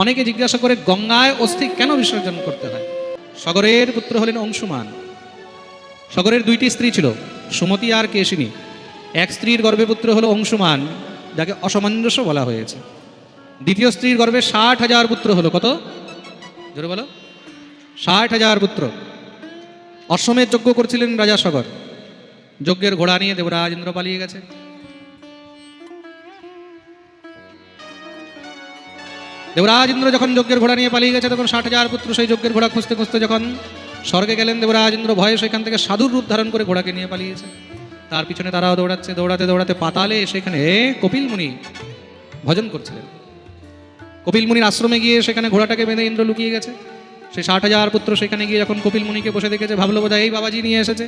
অনেকে জিজ্ঞাসা করে, গঙ্গায় অস্থি কেন বিসর্জন করতে হয়? সগরের পুত্র হলেন অংশুমান। সগরের দুইটি স্ত্রী ছিল, সুমতি আর কেশিনী। এক স্ত্রীর গর্ভে পুত্র হলো অংশুমান, যাকে অসামঞ্জস্য বলা হয়েছে। দ্বিতীয় স্ত্রীর গর্ভে ষাট হাজার পুত্র হলো, কত? জোরে বলো। ষাট হাজার পুত্র। অশ্বমেধ যজ্ঞ করছিলেন রাজা সগর যজ্ঞের ঘোড়া নিয়ে দেবরাজ ইন্দ্র পালিয়ে গেছে। দেবরাজ ইন্দ্র যখন যজ্ঞের ঘোড়া নিয়ে পালিয়ে গেছে, তখন ষাট হাজার পুত্র সেই যজ্ঞের ঘোড়া খুঁজতে খুঁজতে যখন স্বর্গে গেলেন, দেবরাজ ইন্দ্র ভয়ে সেখান থেকে সাধুর রূপ ধারণ করে ঘোড়াকে নিয়ে পালিয়েছে। তার পিছনে তারাও দৌড়াচ্ছে, দৌড়াতে দৌড়াতে পাতালে সেখানে কপিল মুনি ভজন করছিলেন। কপিল মুনির আশ্রমে গিয়ে সেখানে ঘোড়াটাকে বেঁধে ইন্দ্র লুকিয়ে গেছে। সেই ষাট হাজার পুত্র সেখানে গিয়ে যখন কপিল মুনিকে বসে দেখেছে, ভাবলো বোধহয় এই বাবাজি নিয়ে এসেছে।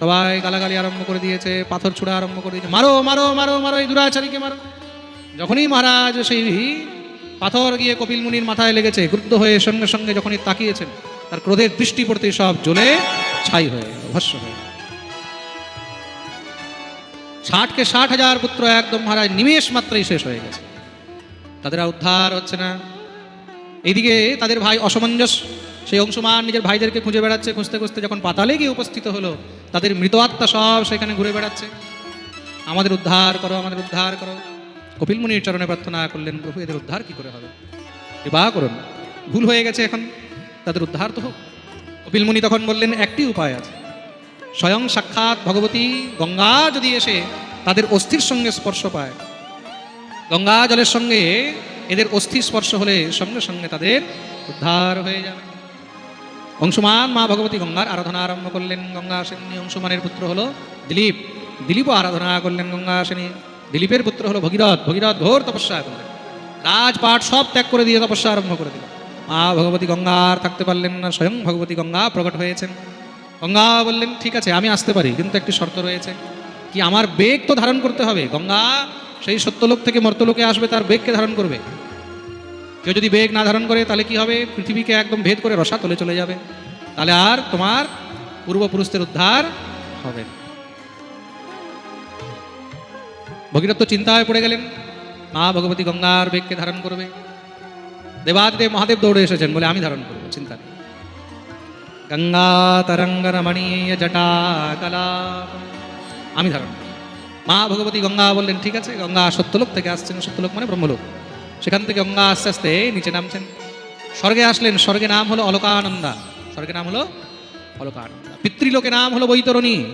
সবাই গালাগালি আরম্ভ করে দিয়েছে, পাথর ছুড়া আরম্ভ করে দিয়েছে, মারো মারো মারো মারো, এই দুরাচারীকে মারো। যখনই মহারাজ সেই পাথর গিয়ে কপিল মুনির মাথায় লেগেছে, ক্রুদ্ধ হয়ে সঙ্গে সঙ্গে যখনই তাকিয়েছেন, তার ক্রোধের দৃষ্টি পড়তে সব জ্বলে, ছাই হয়ে ভস্ম হয়ে। ষাটকে ষাট হাজার পুত্র একদম মহারাজ নিমেষ মাত্রই শেষ হয়ে গেছে। তাদের উদ্ধার হচ্ছে না। এইদিকে তাদের ভাই অসমঞ্জস, সেই অংশমান নিজের ভাইদেরকে খুঁজে বেড়াচ্ছে, খুঁজতে খুঁজতে যখন পাতালে গিয়ে উপস্থিত হলো, তাদের মৃত আত্মা সব সেখানে ঘুরে বেড়াচ্ছে। আমাদের উদ্ধার করো, আমাদের উদ্ধার করো। কপিল মুনির চরণে প্রার্থনা করলেন, প্রভু, এদের উদ্ধার কি করে হবে? কৃপা করুন। ভুল হয়ে গেছে এখন, তাদের উদ্ধার তো হোক। কপিল মুনি তখন বললেন, একটি উপায় আছে। স্বয়ং সাক্ষাৎ ভগবতী গঙ্গা যদি এসে তাদের অস্থির সঙ্গে স্পর্শ পায়, গঙ্গা জলের সঙ্গে এদের অস্থি স্পর্শ হলে সঙ্গে সঙ্গে তাদের উদ্ধার হয়ে যাবে। অংশুমান মা ভগবতী গঙ্গার আরাধনা আরম্ভ করলেন, গঙ্গা সেনী অংশুমানের পুত্র হলো দিলীপ। দিলীপও আরাধনা করলেন, গঙ্গা সেনী দিলীপের পুত্র হলো ভগীরথ। ভগীরথ ঘোর তপস্যা করলেন। রাজপাট সব ত্যাগ করে দিয়ে তপস্যা আরম্ভ করে দিল মা ভগবতী গঙ্গা আর থাকতে পারলেন না, স্বয়ং ভগবতী গঙ্গা প্রকট হয়েছেন। গঙ্গা বললেন, ঠিক আছে, আমি আসতে পারি, কিন্তু একটি শর্ত রয়েছে। কি আমার বেগ তো ধারণ করতে হবে? গঙ্গা সেই সত্যলোক থেকে মর্তলোকে আসবে, তার বেগকে ধারণ করবে। কেউ যদি বেগ না ধারণ করে, তাহলে কি হবে? পৃথিবীকে একদম ভেদ করে রসা তলে চলে যাবে। তাহলে আর তোমার পূর্বপুরুষদের উদ্ধার হবে না। ভগীরথ চিন্তায় পড়ে গেলেন। মা ভগবতী গঙ্গার বেগকে ধারণ করবে। দেবাদিদেব মহাদেব দৌড়ে এসেছেন বলে আমি ধারণ করব, চিন্তা নেই। গঙ্গা তরঙ্গ রমণীয় জটা কলা আমি ধারণ। মা ভগবতী গঙ্গা বললেন, ঠিক আছে, গঙ্গা সত্যলোক থেকে আসছেন, সত্যলোক মানে ব্রহ্মলোক। সেখান থেকে গঙ্গা আস্তে আস্তে নিচে নামছেন। স্বর্গে আসলেন, স্বর্গে নাম হলো অলকানন্দা। স্বর্গে নাম হলো অলকানন্দা। পিতৃলোকে নাম হলো বৈতরণী।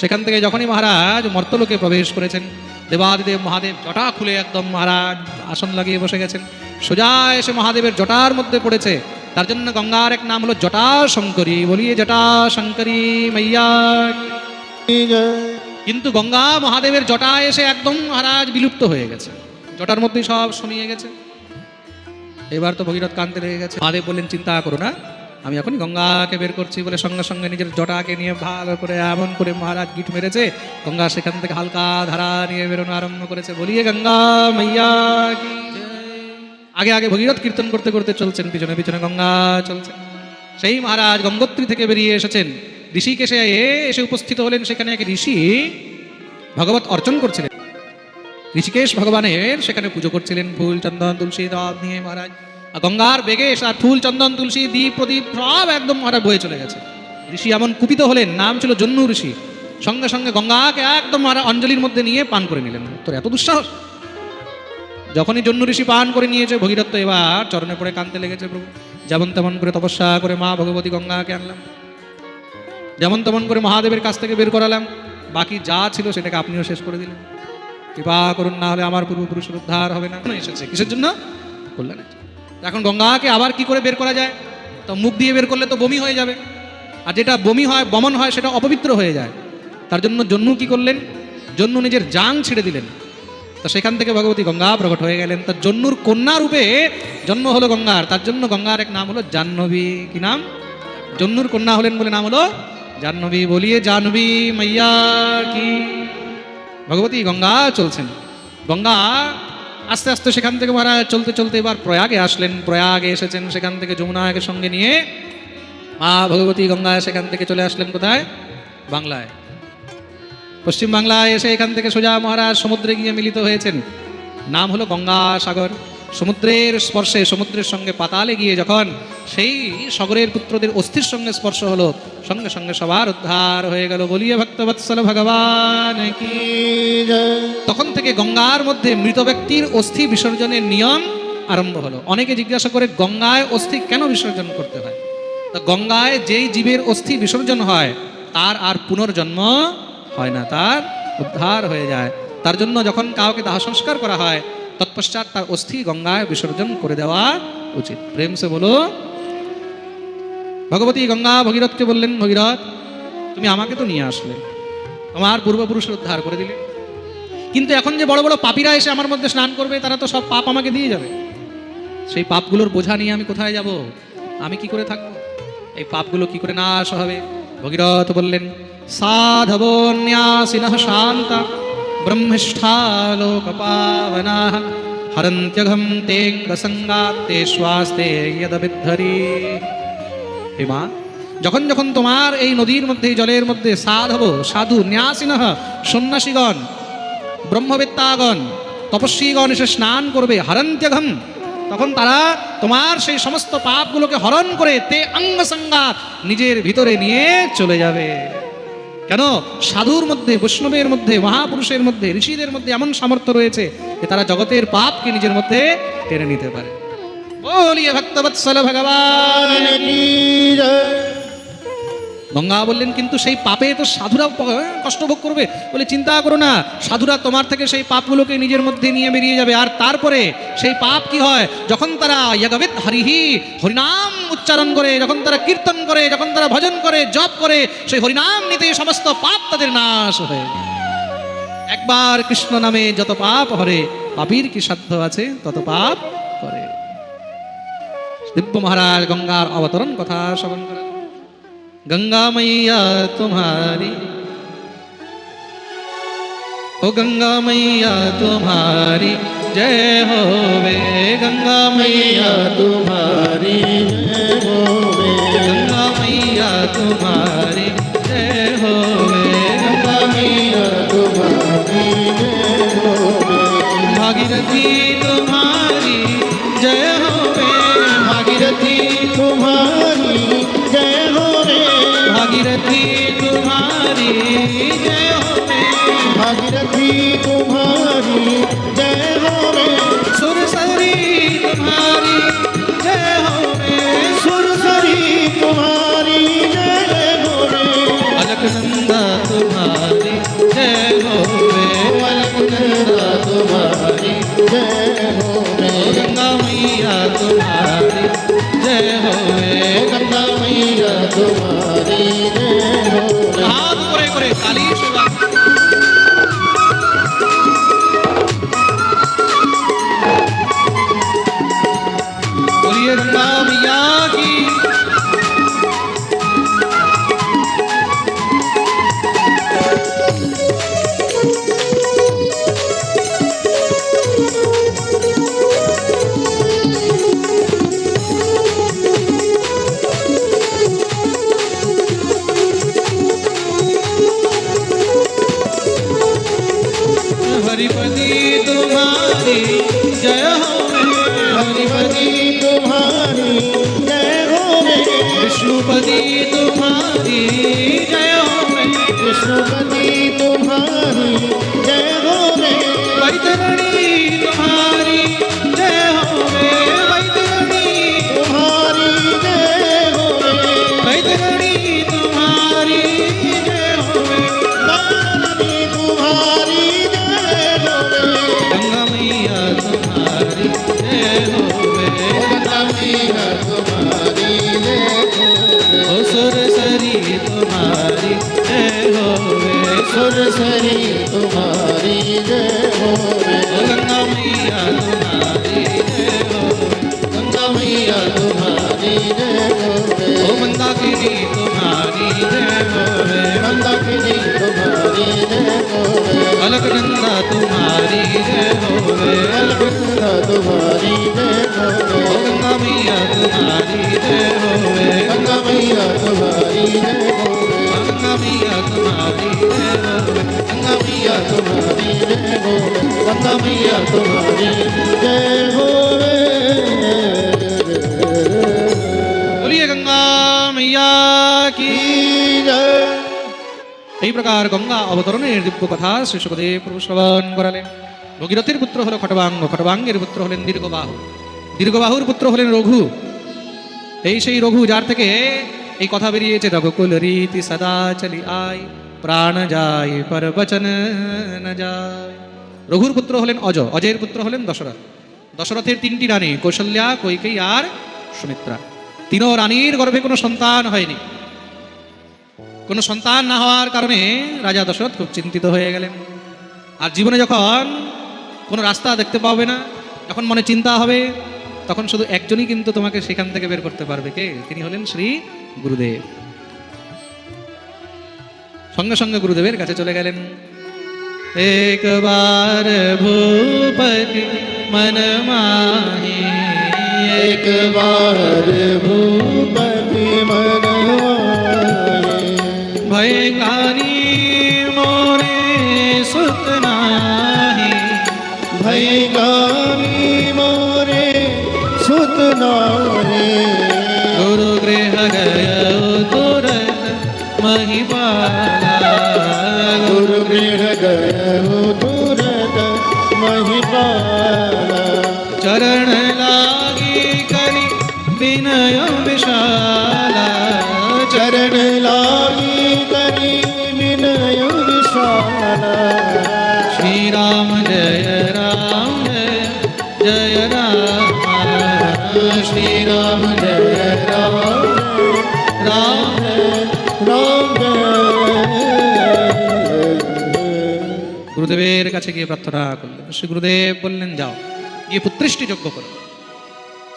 সেখান থেকে যখনই মহারাজ মর্তলোকে প্রবেশ করেছেন, দেবাদিদেব মহাদেব জটা খুলে একদম মহারাজ আসন লাগিয়ে বসে গেছেন। সোজা এসে মহাদেবের জটার মধ্যে পড়েছে। তার জন্য গঙ্গার এক নাম হলো জটা শঙ্করী। বলিয়ে জটা শঙ্করী মাইয়া। কিন্তু গঙ্গা মহাদেবের জটা এসে একদম মহারাজ বিলুপ্ত হয়ে গেছে। জটার মধ্যেই সব সমিয়ে গেছে। এবার তো ভগীরথ কান্তে লেগে গেছে। মহাদেব বললেন, চিন্তা করো না। আমি এখনই গঙ্গাকে বের করছি বলে সঙ্গে সঙ্গে নিজের জটাকে নিয়ে ভালো করে এমন করে মহারাজ গিট মেরেছে। গঙ্গা সেখান থেকে হালকা ধারা নিয়ে বেরোনো আরম্ভ করেছে। বলিয়ে গঙ্গা মাইয়া আগে আগে ভগীরথ কীর্তন করতে করতে চলছেন, পিছনে পিছনে গঙ্গা চলছে। সেই মহারাজ গঙ্গোত্রী থেকে বেরিয়ে এসেছেন। ঋষিকেশে এসে উপস্থিত হলেন সেখানে এক ঋষি ভগবত অর্চন করছিলেন। ঋষিকেশ ভগবানের সেখানে পুজো করছিলেন ফুল, চন্দন, তুলসী দব নিয়ে মহারাজ গঙ্গার বেগে আর ফুল, চন্দন, তুলসী, দ্বীপ, প্রদীপ সব একদম মহারাজ বয়ে চলে গেছে। ঋষি এমন কুপিত হলেন, নাম ছিল জন্নু ঋষি। সঙ্গে সঙ্গে গঙ্গাকে একদম মহারাজ অঞ্জলির মধ্যে নিয়ে পান করে নিলেন। তোর এত দুঃসাহস? যখনই জন্নু ঋষি পান করে নিয়েছে, ভগীরথ এবার চরণে পড়ে কানতে লেগেছে, প্রভু। যেমন তেমন করে তপস্যা করে মা ভগবতী গঙ্গাকে আনলাম। যেমন তেমন করে মহাদেবের কাছ থেকে বের করালাম। বাকি যা ছিল সেটাকে আপনিও শেষ করে দিলেন। কৃপা করুন না হলে আমার পূর্বপুরুষের উদ্ধার হবে না। এসেছে। কিসের জন্য? কল্যাণের। এখন গঙ্গাকে আবার কি করে বের করা যায়? তো মুখ দিয়ে বের করলে তো বমি হয়ে যাবে। আর যেটা বমি হয়, বমন হয়, সেটা অপবিত্র হয়ে যায়। তার জন্য জন্মু কি করলেন? জন্মু নিজের জাং ছেড়ে দিলেন। তো সেখান থেকে ভগবতী গঙ্গা প্রকট হয়ে গেলেন। তার জন্নুর কন্যা রূপে জন্ম হলো গঙ্গার। তার জন্য গঙ্গার এক নাম হলো জাহ্নবী। কি নাম? জন্নুর কন্যা হলেন বলে নাম হলো জাহ্নবী। বলিয়ে জাহ্নবী মাইয়া কি? ভগবতী গঙ্গা চলছেন। গঙ্গা আস্তে আস্তে সেখান থেকে মহারাজ চলতে চলতে এবার প্রয়াগে আসলেন। প্রয়াগে এসেছেন সেখান থেকে যমুনাকে সঙ্গে নিয়ে। মা ভগবতী গঙ্গায় সেখান থেকে চলে আসলেন কোথায়? বাংলায়। পশ্চিম বাংলায় এসে এখান থেকে সোজা মহারাজ সমুদ্রে গিয়ে মিলিত হয়েছেন। নাম হলো গঙ্গা সাগর সমুদ্রের স্পর্শে, সমুদ্রের সঙ্গে পাতালে গিয়ে যখন সেই সাগরের পুত্রদের অস্থির সঙ্গে স্পর্শ হলো, সঙ্গে সঙ্গে সবার উদ্ধার হয়ে গেল। বলিয়ে ভক্তবৎসল ভগবান তখন থেকে গঙ্গার মধ্যে মৃত ব্যক্তির অস্থি বিসর্জনের নিয়ম আরম্ভ হলো। অনেকে জিজ্ঞাসা করে, গঙ্গায় অস্থি কেন বিসর্জন করতে হয়? তো গঙ্গায় যেই জীবের অস্থি বিসর্জন হয়, তার আর পুনর্জন্ম হয় না, তার উদ্ধার হয়ে যায়। তার জন্য যখন কাউকে দাহ সংস্কার করা হয় তৎপশ্চাৎ তার অস্থি গঙ্গায় বিসর্জন করে দেওয়া উচিত। প্রেম সে বলো, ভগবতী গঙ্গা ভগীরথকে বললেন, ভগীরথ, তুমি আমাকে তো নিয়ে আসলে। তোমার পূর্বপুরুষের উদ্ধার করে দিলে। কিন্তু এখন যে বড় বড় পাপীরা এসে আমার মধ্যে স্নান করবে, তারা তো সব পাপ আমাকে দিয়ে যাবে। সেই পাপগুলোর বোঝা নিয়ে আমি কোথায় যাব? আমি কি করে থাকব? এই পাপগুলো কি করে নাশ হবে? ভগীরথ বললেন সাধবন্যাসিন শান্ত। ব্রহ্মিষ্ঠালোকপাবনা হরন্ত্যঘম তেঙ্গসঙ্গাতে শ্বাস্তে যদবিদ্ধরি হে মা যখন যখন তোমার এই নদীর মধ্যে জলের মধ্যে সাধব সাধু ন্যাসিন সন্ন্যাসীগণ ব্রহ্মবেত্তাগণ তপস্বীগণ এসে স্নান করবে হরন্ত্যঘম তখন তারা তোমার সেই সমস্ত পাপগুলোকে হরণ করে তে অঙ্গসঙ্গাত নিজের ভিতরে নিয়ে চলে যাবে কেন? সাধুর মধ্যে, বৈষ্ণবের মধ্যে, মহাপুরুষের মধ্যে, ঋষিদের মধ্যে এমন সামর্থ্য রয়েছে যে তারা জগতের পাপকে নিজের মধ্যে টেনে নিতে পারে। বলিয়ে ভক্তবৎসল ভগবান। গঙ্গা বললেন, কিন্তু সেই পাপে তো সাধুরা কষ্ট ভোগ করবে। বলে, চিন্তা করো না, সাধুরা তোমার থেকে সেই পাপগুলোকে নিজের মধ্যে নিয়ে বেরিয়ে যাবে। আর তারপরে সেই পাপ কি হয়? যখন তারা ইয়াগাবিত হরিহি, হরিনাম উচ্চারণ করে, যখন তারা কীর্তন করে, যখন তারা ভজন করে, জপ করে, সেই হরিনাম নিতে সমস্ত পাপ তাদের নাশ হয়ে একবার কৃষ্ণ নামে যত পাপ হরে, পাপীর কি সাধ্য আছে, তত পাপ করে। দিব্য মহারাজ গঙ্গার অবতরণ কথা শ্রবণ করেন। गंगा मैया तुम्हारी। ओ गंगा मैया तुम्हारी। जय हो वे गंगा मैया तुम्हारी। जय होवे गंगा मैया तुम्हारी। जय हो वे गंगा मैया तुम्हारी भागीरथी तुम्हारी। भागीरथी तुम्हारी तुम्हारी जय हो विष्णुपति तुम्हारी जय होवे वैतरणी सुरसरी तुम्हारी जय ओ गंगा मैया तुम्हारी जय हो गंगा मैया तुम्हारी जय ओ मंदाकिनी तुम्हारी जय हो मंदाकिनी तुम्हारी जय होवे अलकनंदा तुम्हारी जय हो अलगंगा तुम्हारी जय ओ गंगा मैया तुम्हारी जय हो गंगा मैया तुम्हारी जय होवे বলিয়ে গঙ্গা কি এই প্রকার গঙ্গা অবতরণের দিব্য কথা শ্রী সুখদেব প্রভু শ্রবণ করালেন ভগীরথের পুত্র হল খটবাঙ্গ খটবাঙ্গের পুত্র হলেন দীর্ঘবাহু দীর্ঘবাহুর পুত্র হলেন রঘু এই সেই রঘু যার থেকে এই কথা বেরিয়েছে রঘুকুল রীতি সদা চলি আয়, প্রাণ যায় পর বচন যায়। রঘুর পুত্র হলেন অজ অজয়ের পুত্র হলেন দশরথ। দশরথের তিনটি রানী, কৌশল্যা, কৈকেয়ী আর সুমিত্রা। তিনও রানীর গর্ভে কোনো সন্তান হয়নি। কোনো সন্তান না হওয়ার কারণে রাজা দশরথ খুব চিন্তিত হয়ে গেলেন। আর জীবনে যখন কোনো রাস্তা দেখতে পাবে না, যখন মনে চিন্তা হবে, তখন শুধু একজনই কিন্তু তোমাকে সেখান থেকে বের করতে পারবে। কে? তিনি হলেন শ্রী গুরুদেব। সঙ্গে সঙ্গে গুরুদেবের কাছে চলে গেলেন। একবার ভূপতি মন মাহি। একবার ভূপতি মন ভয় কানি গুরুদেবের কাছে গিয়ে প্রার্থনা করলেন। শ্রী গুরুদেব বললেন, যাও, গিয়ে পুত্রিষ্টি যজ্ঞ করো।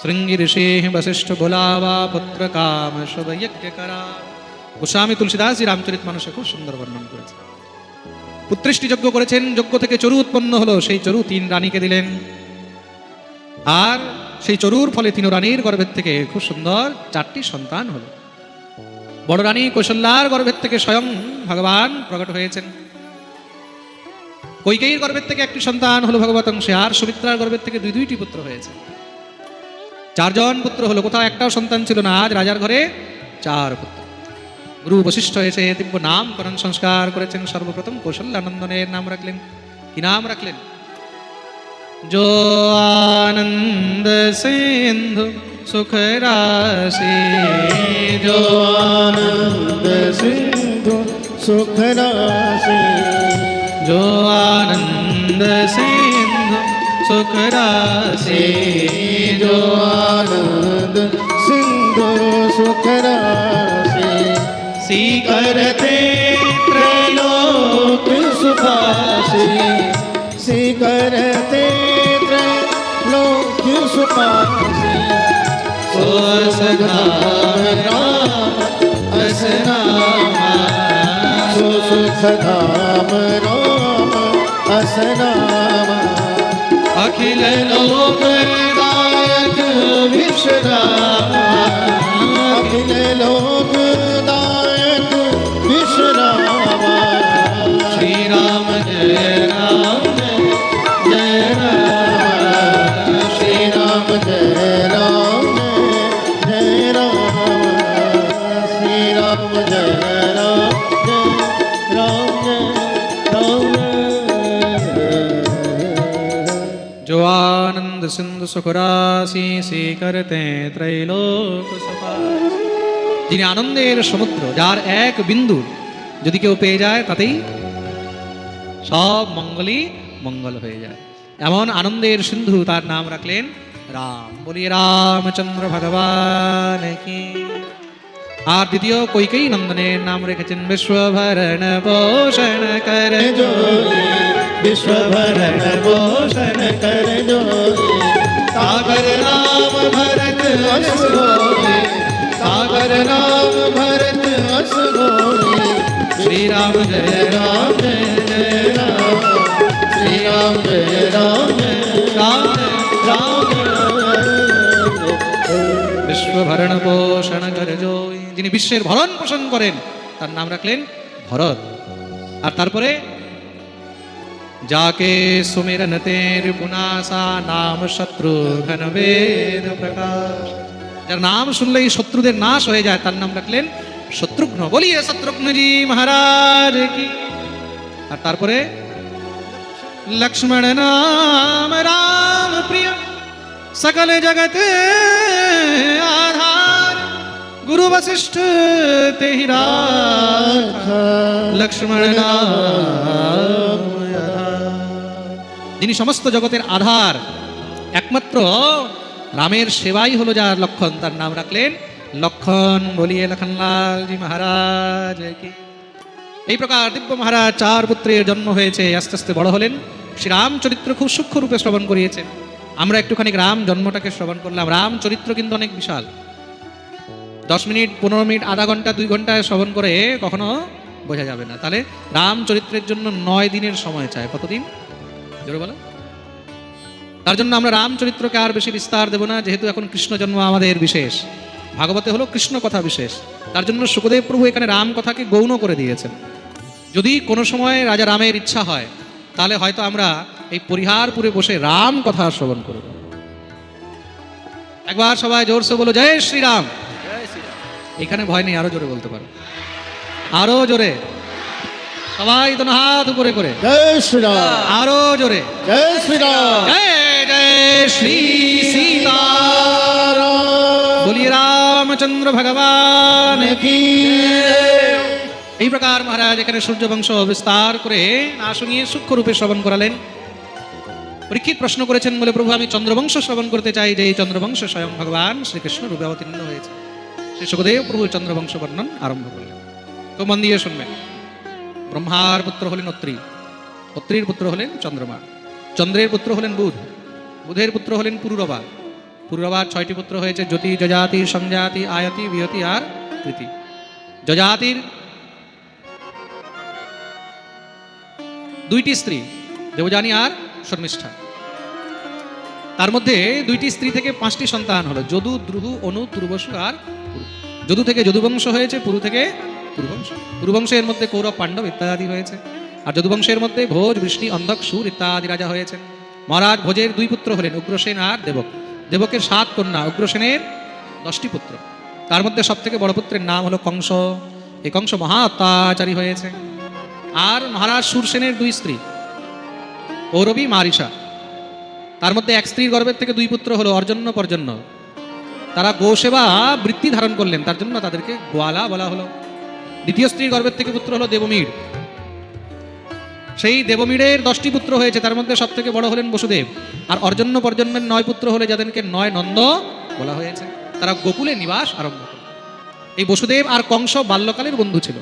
শৃঙ্গি ঋষি বশিষ্ঠ বোলাবা পুত্র কাম সব করা। গোস্বামী তুলসীদাস জি রামচরিত মানুষে খুব সুন্দর বর্ণন করেছে পুত্রিষ্টি যজ্ঞ করেছেন, যজ্ঞ থেকে চরু উৎপন্ন হলো, সেই চরু তিন রানীকে দিলেন। আর সেই চরুর ফলে তিন রানীর গর্ভের থেকে খুব সুন্দর চারটি সন্তান হলো। বড় রানী কৌশল্যার গর্ভের থেকে স্বয়ং ভগবান প্রকট হয়েছেন। কৈকেয়ীর গর্ভের থেকে একটি সন্তান হলো ভগবত অংশে আর সুমিত্রার গর্ভের থেকে দুই দুইটি পুত্র হয়েছে চারজন পুত্র হলো কোথাও একটাও সন্তান ছিল না আজ রাজার ঘরে চার পুত্র গুরু বশিষ্ঠ এসে দিব্য নামকরণ সংস্কার করেছেন সর্বপ্রথম কৌশল্যানন্দনের নাম রাখলেন কি নাম রাখলেন जो आनंद सिंधु सुख राशि जो आनंद सिंधु सुख राशि जो आनंद सिंधु सुख राशि जो आनंद सिंधु सुख राशि सी करते त्रैलोक सुखासि सी करते त्रैलोक सुखासि सो सधाम राम असनामा सो सुख धाम राम سلام أكل الأرض رضاك بالشرام أكل الأرض رضاك সুখরাশি শিখরতে ত্রৈলোক যিনি আনন্দের সমুদ্র, যার এক বিন্দু যদি কেউ পেয়ে যায়, তাতেই সব মঙ্গলই মঙ্গল হয়ে যায়। এমন আনন্দের সিন্ধু তার নাম রাখলেন রাম। বলি রামচন্দ্র ভগবান কি। আর দ্বিতীয় কৈকেই নন্দনের নাম রেখেছেন বিশ্বভরণ পোষণ করে। বিশ্বভরণ পোষণ করে सागर नाम भरत अस गोरी सागर नाम भरत अस गोरी श्री राम जय राम जय जय राम श्री राम जय राम जय राम राम বিশ্বভরণ পোষণ কর জয় যিনি বিশ্বের ভরণ পোষণ করেন তার নাম রাখলেন ভরত আর তারপরে যাকে সুমিরন তের পুনাসা নাম শত্রু ঘন বেদ প্রকাশ যার নাম শুনলেই শত্রুদের নাশ হয়ে যায় তার নাম রাখলেন শত্রুঘ্ন বলিয়ে শত্রুঘ্নজি মহারাজ কি আর তারপরে लक्ष्मण नाम राम प्रिय सकल जगत आधार गुरु वशिष्ठ ते ही राखा লক্ষ্মণ নাম যিনি সমস্ত জগতের আধার, একমাত্র রামের সেবাই হলো যার লক্ষণ, তার নাম রাখলেন লক্ষণ বলিয়ে লক্ষণলালজি মহারাজ, এই প্রকার দিব্য মহারাজ চার পুত্রের জন্ম হয়েছে, আস্তে আস্তে বড় হলেন। শ্রীরাম চরিত্র খুব সূক্ষ্ম রূপে শ্রবণ করিয়েছেন। আমরা একটুখানি রাম জন্মটাকে শ্রবণ করলাম। রাম চরিত্র কিন্তু অনেক বিশাল। দশ মিনিট, পনেরো মিনিট, আধা ঘণ্টা, দুই ঘন্টায় শ্রবণ করে কখনো বোঝা যাবে না। তাহলে রাম চরিত্রের জন্য নয় দিনের সময় চায় কতদিন? জোরে বলো। তার জন্য আমরা রামচরিত্রকে আর বেশি বিস্তার দেব না যেহেতু এখন কৃষ্ণ জন্ম আমাদের বিশেষ। ভাগবতে হলো কৃষ্ণ কথা বিশেষ। তার জন্য সুখদেব প্রভু এখানে রাম কথাকে গৌণ করে দিয়েছেন। যদি কোনো সময় রাজা রামের ইচ্ছা হয় তাহলে হয়তো আমরা এই পরিহারপুরে বসে রাম কথা শ্রবণ করব। একবার সবাই জোরসে বলো জয় শ্রীরাম। এখানে ভয় নেই আরও জোরে বলতে পারো। আরও জোরে। সবাই তো হাত উপরে করে। জয় শ্রীরাম। আরও জোরে। জয় শ্রীরাম। জয় জয় শ্রী সীতা বলিয়ে রামচন্দ্র ভগবান। কি? এই প্রকার মহারাজ এখানে সূর্যবংশ বিস্তার করে না শুনিয়ে সূক্ষ্ম রূপে শ্রবণ করালেন। পরীক্ষিত প্রশ্ন করেছেন বলে প্রভু আমি চন্দ্রবংশ শ্রবণ করতে চাই যে এই চন্দ্রবংশ স্বয়ং ভগবান শ্রীকৃষ্ণ রূপে অবতীর্ণ হয়েছে। শ্রী সুখদেব প্রভু চন্দ্রবংশ বর্ণন আরম্ভ করলেন। তো মন দিয়ে শুনবেন। ব্রহ্মার পুত্র হলেন অত্রি, অত্রির পুত্র হলেন চন্দ্রমা, চন্দ্রের পুত্র হলেন বুধ, বুধের পুত্র হলেন পুরুরবা। পুরুরবার ছয়টি পুত্র হয়েছে, জ্যোতি, যজাতি, সংজাতি, আয়তি, বিয়তি আর কৃতি। যজাতির দুইটি স্ত্রী, দেবযানী আর শর্মিষ্ঠা। তার মধ্যে দুইটি স্ত্রী থেকে পাঁচটি সন্তান হলো, যদু, দ্রুহু, অনু তুর্বসু আর যদু থেকে যদুবংশ হয়েছে, পুরু থেকে পুরুবংশ পুরুবংশের মধ্যে কৌরব, পাণ্ডব ইত্যাদি হয়েছে। আর যদুবংশের মধ্যে ভোজ, বৃষ্টি, অন্ধক, সুর ইত্যাদি রাজা হয়েছেন। মহারাজ ভোজের দুই পুত্র হলেন উগ্রসেন আর দেবক। দেবকের সাত কন্যা, উগ্রসেনের দশটি পুত্র। তার মধ্যে সব থেকে বড় পুত্রের নাম হলো কংস। এই কংস মহা অত্যাচারী হয়েছে। আর মহারাজ সুরসেনের দুই স্ত্রী, ঔরবী মারিসা তার মধ্যে এক স্ত্রীর গর্ভের থেকে দুই পুত্র হলো অর্জন্য পর্জন্য। তারা গোসেবা বৃত্তি ধারণ করলেন, তার জন্য তাদেরকে গোয়ালা বলা হলো। দ্বিতীয় স্ত্রীর গর্ভের থেকে পুত্র হলো দেবমীর। সেই দেবমীরের দশটি পুত্র হয়েছে, তার মধ্যে সব থেকে বড় হলেন বসুদেব। আর অর্জন্য পর্জন্মের নয় পুত্র হলে যাদেরকে নয় নন্দ বলা হয়েছে, তারা গোকুলে নিবাস আরম্ভ করল এই বসুদেব আর কংস বাল্যকালের বন্ধু ছিল।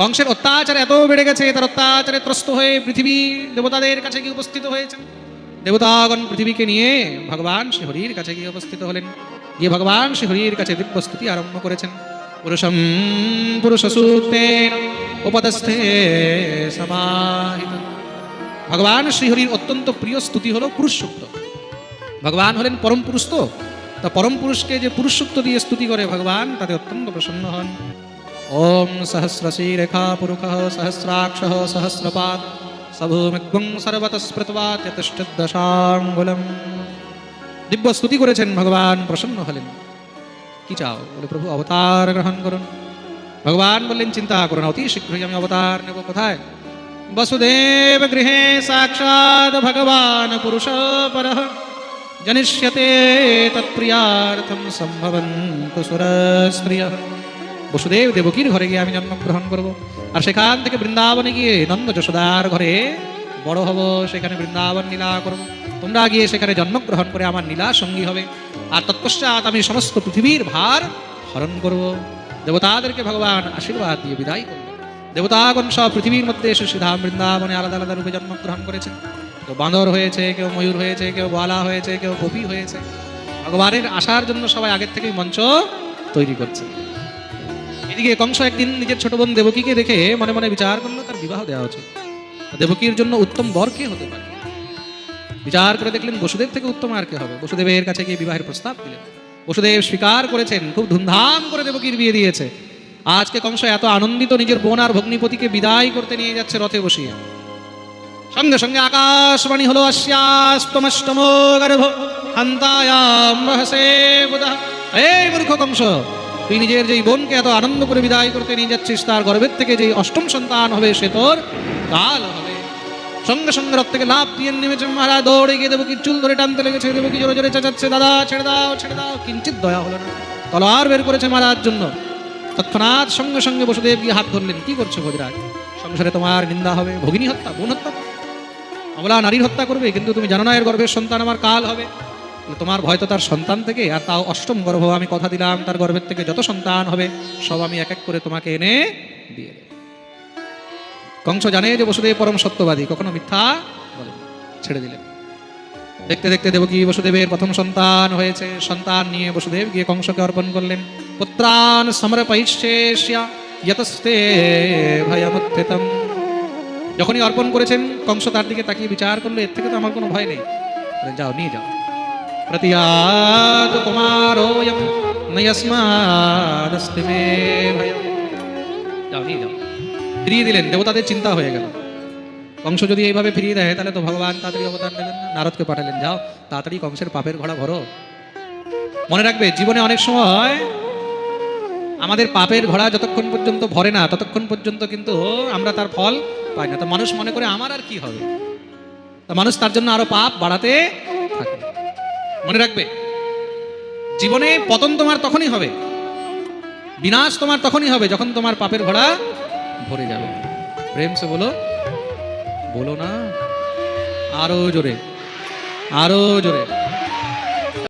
কংসের অত্যাচার এত বেড়ে গেছে, তার অত্যাচারে ত্রস্ত হয়ে পৃথিবী দেবতাদের কাছে গিয়ে উপস্থিত হয়েছেন দেবতাগণ পৃথিবীকে নিয়ে ভগবান শ্রী হরির কাছে গিয়ে উপস্থিত হলেন। গিয়ে ভগবান শ্রী হরির কাছে দিব্য স্তুতি আরম্ভ করেছেন। পুরুষ সূক্তেন উপদস্থে সমাহিত ভগবান শ্রীহরির অত্যন্ত প্রিয় স্তুতি হলো পুরুষ সূক্ত ভগবান হলেন পরম পুরুষ তো, তা পরম পুরুষকে যে পুরুষ সূক্ত দিয়ে স্তুতি করে ভগবান, তাতে অত্যন্ত প্রসন্ন হন। ওম সহস্রশী রেখা পুরুষ সহস্রাক্ষ সহস্রপাদ সভূমিগ্বং সর্বত স্মৃতবা চতুষ্টদশাঙ্গুলম দিব্য স্তুতি করেছেন ভগবান, প্রসন্ন হলেন। কি চাও? বলে, প্রভু, অবতার গ্রহণ করুন। ভগবান বললেন, চিন্তা করুন অতি শীঘ্রই আমি অবতার নেব। কোথায়? বসুদেব গৃহে সাক্ষাৎ ভগবান পুরুষ পর জনিষ্যতে তৎপ্রিয়ার্থম সম্ভবন্তু সুরস্ত্রিয়। বসুদেব দেবকীর ঘরে গিয়ে আমি জন্মগ্রহণ করব। আর সেখান থেকে বৃন্দাবনে গিয়ে নন্দ যশোদার ঘরে বড় হব। সেখানে বৃন্দাবন লীলা করব। তোমরা গিয়ে সেখানে জন্মগ্রহণ করে আমার নীলা সঙ্গী হবে। আর তৎপশ্চাৎ আমি সমস্ত পৃথিবীর ভার হরণ করব। দেবতাদেরকে ভগবান আশীর্বাদ দিয়ে বিদায় করবেন দেবতাগণ সব পৃথিবীর মধ্যে এসে শ্রীধাম বৃন্দাবনে আলাদা আলাদা রূপে জন্মগ্রহণ করেছেন। কেউ বাঁদর হয়েছে, কেউ ময়ূর হয়েছে, কেউ বালা হয়েছে, কেউ গোপী হয়েছে। ভগবানের আসার জন্য সবাই আগের থেকেই মঞ্চ তৈরি করছে। এদিকে কংস একদিন নিজের ছোট বোন দেবকীকে দেখে মনে মনে বিচার করল, তার বিবাহ দেওয়া উচিত দেবকীর জন্য উত্তম বর কে হতে পারে? বিচার করে দেখলেন বসুদেব থেকে উত্তম আর কে হবে? বসুদেবের কাছে গিয়ে বিবাহের প্রস্তাব দিলেন। বসুদেব স্বীকার করেছেন, খুব ধুমধাম করে দেবকীর বিয়ে দিয়েছে। আজকে কংস এত আনন্দিত নিজের বোন আর ভগ্নিপতিকে বিদায় করতে নিয়ে যাচ্ছে রথে বসিয়ে। সঙ্গে সঙ্গে আকাশবাণী হলো অস্যাস্তমষ্টম গর্ভ হন্তায়াম রহসে এই মূর্খ কংস তুই নিজের যেই বোনকে এত আনন্দ করে বিদায় করতে নিয়ে যাচ্ছিস, তার গর্ভের থেকে যেই অষ্টম সন্তান হবে সে তোর কাল হবে। সঙ্গে সঙ্গে রথ থেকে লাভ দিয়ে নেমেছে মহারাজ। দৌড়ে গিয়ে দেবো কি চুল ধরে টানতে লেগেছে। দেবো কি জোরে জোরে চেঁচাচ্ছে, দাদা, ছেড়ে দাও ছেড়ে দাও। কিঞ্চিত দয়া হলো না। তলোয়ার বের করেছে মহারাজ জন্য। তৎক্ষণাৎ সঙ্গে সঙ্গে বসুদেব গিয়ে হাত ধরলেন, কি করছ ভোজরাজ সংসারে তোমার নিন্দা হবে, ভগিনী হত্যা, বোন হত্যা? অবলা নারীর হত্যা করবে, কিন্তু তুমি জানো না এর গর্ভের সন্তান আমার কাল হবে। তোমার ভয় তো তার সন্তান থেকে, আর তাও অষ্টম গর্ভ। আমি কথা দিলাম, তার গর্ভের থেকে যত সন্তান হবে, সব আমি এক এক করে তোমাকে এনে দিয়ে দেব। কংস জানে যে বসুদেব পরম সত্যবাদী, কখনো মিথ্যা ছেড়ে দিলেন। দেখতে দেখতে দেবকী বসুদেবের প্রথম সন্তান হয়েছে, সন্তান নিয়ে বসুদেব গিয়ে কংসকে অর্পণ করলেন। পুত্রান ভয়মুত্থিতম। যখনই অর্পণ করেছেন, কংস তার দিকে তাকিয়ে বিচার করল, এর থেকে তো আমার কোনো ভয় নেই। যাও, নিয়ে যাও। প্রতিয়াত কুমারোয়ম ভয়ম যাও, নিয়ে যাও। ফিরিয়ে দিলেন, দেবতাদের চিন্তা হয়ে গেল। কংস যদি এইভাবে ফিরিয়ে দেয়, তাহলে তো ভগবান তাড়াতাড়ি অবদান দেবেন না, নারদকে পাঠালেন। যাও, তাড়াতাড়ি কংসের পাপের ঘোড়া ভরো। মনে রাখবে, জীবনে অনেক সময় আমাদের পাপের ঘোড়া যতক্ষণ পর্যন্ত ভরে না, ততক্ষণ পর্যন্ত কিন্তু আমরা তার ফল পাই না। তো মানুষ মনে করে, আমার আর কি হবে? তা মানুষ তার জন্য আরও পাপ বাড়াতে থাকে। মনে রাখবে, জীবনে পতন তোমার তখনই হবে, বিনাশ তোমার তখনই হবে, যখন তোমার পাপের ঘোড়া ভরে যাবে প্রেম সে বলো বলো না আরও জোরে আরও জোরে।